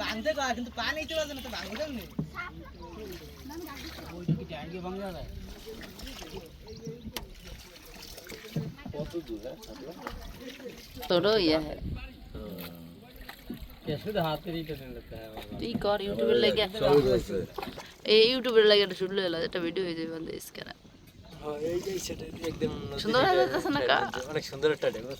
ভাঙতে কয় কিন্তু পা নিতে পারছে না তো ভাঙবে কেমনি ওইটা কি ট্যাঙ্কে ভাঙা যায় তোরও ইয়ে है कैसे हाथ पे रीटर नहीं लगता है তুই কর ইউটিউবের লাগে এই ইউটিউবের লাগে একটা শুনলে এলা একটা ভিডিও হয়ে যাবে বন্ধ স্ক্যানার হ্যাঁ এই যে সেটা একদম সুন্দর হয়ে যাচ্ছে না কা অনেক সুন্দর একটা ডেমো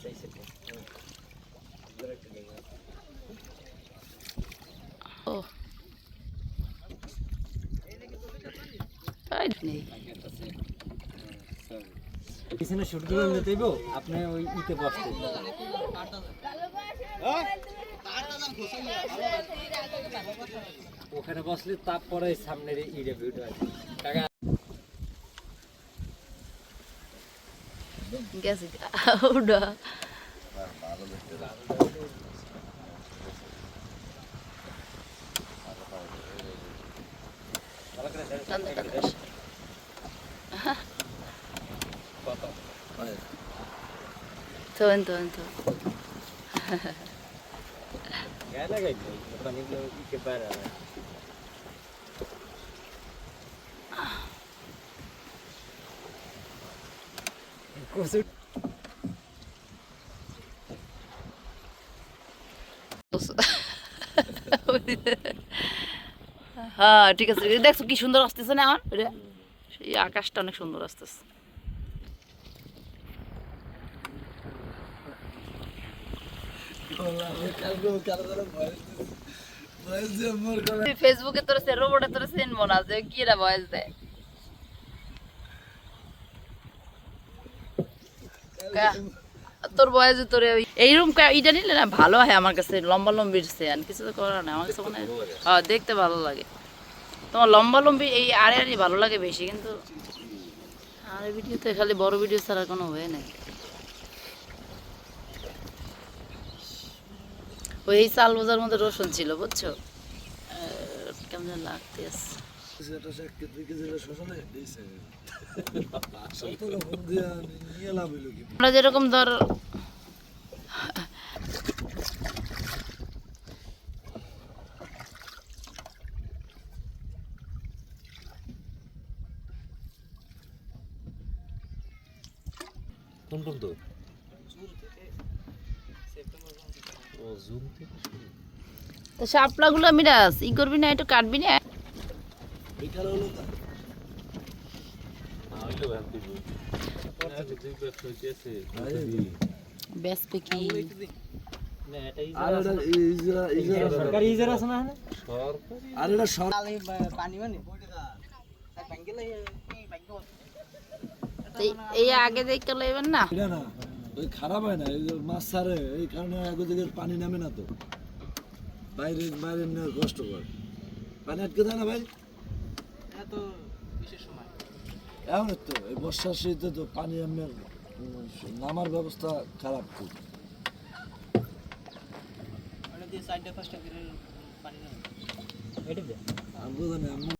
পিছনে শুট করে নিতে দেবো আপনি ওই ইতে বসতে ওখানে বসলে তারপরে সামনের এই রিভিউটা আছে টাকা গেছে Lan da kalır. Aha. Tuan tuan tuan. Gak lagi itu, bukan itu kebara. Kusut. Kusut. হ্যাঁ ঠিক আছে। দেখছ কি সুন্দর আসতেছে না আমার? এটা সেই আকাশটা অনেক সুন্দর আসতেছে। ফেসবুকে তোর সে রোবটে তোর সেন মনে আছে কি এটা ভয়েস দেয়? তোর বয়সে তোর ওই না ভালো হয় আমার কাছে, লম্বা কিছু তো করার আমার কাছে মনে দেখতে ভালো লাগে। তোমার লম্বা লম্বি এই আড়ে আড়ে ভালো লাগে বেশি, কিন্তু আর ভিডিওতে খালি বড় ভিডিও ছাড়া কোনো নাই। ওই এই চাল বাজার মধ্যে রসুন ছিল, বুঝছ? কেমন লাগতে আমরা যেরকম ধর কোন পর্যন্ত ও জুম থেকে। তো শাপলাগুলো মিরাস ই করবি না একটু কাটবি না। হ্যাঁ। বেসবে কি সরকারি ইজার সরকারি পানি মানে তো এই- আগে দেখতে লইবেন না? না ওই খারাপ হয় না এই যে মাছ ছাড়ে এই কারণে আগে থেকে পানি নামে না তো। বাইরে বাইরে কষ্টকর পানি আটকে দেয় না ভাই? এত বিশেষ সময়। এখন তো এই বর্ষার শীতে তো পানি আপনার নামার ব্যবস্থা খারাপ খুব। পানি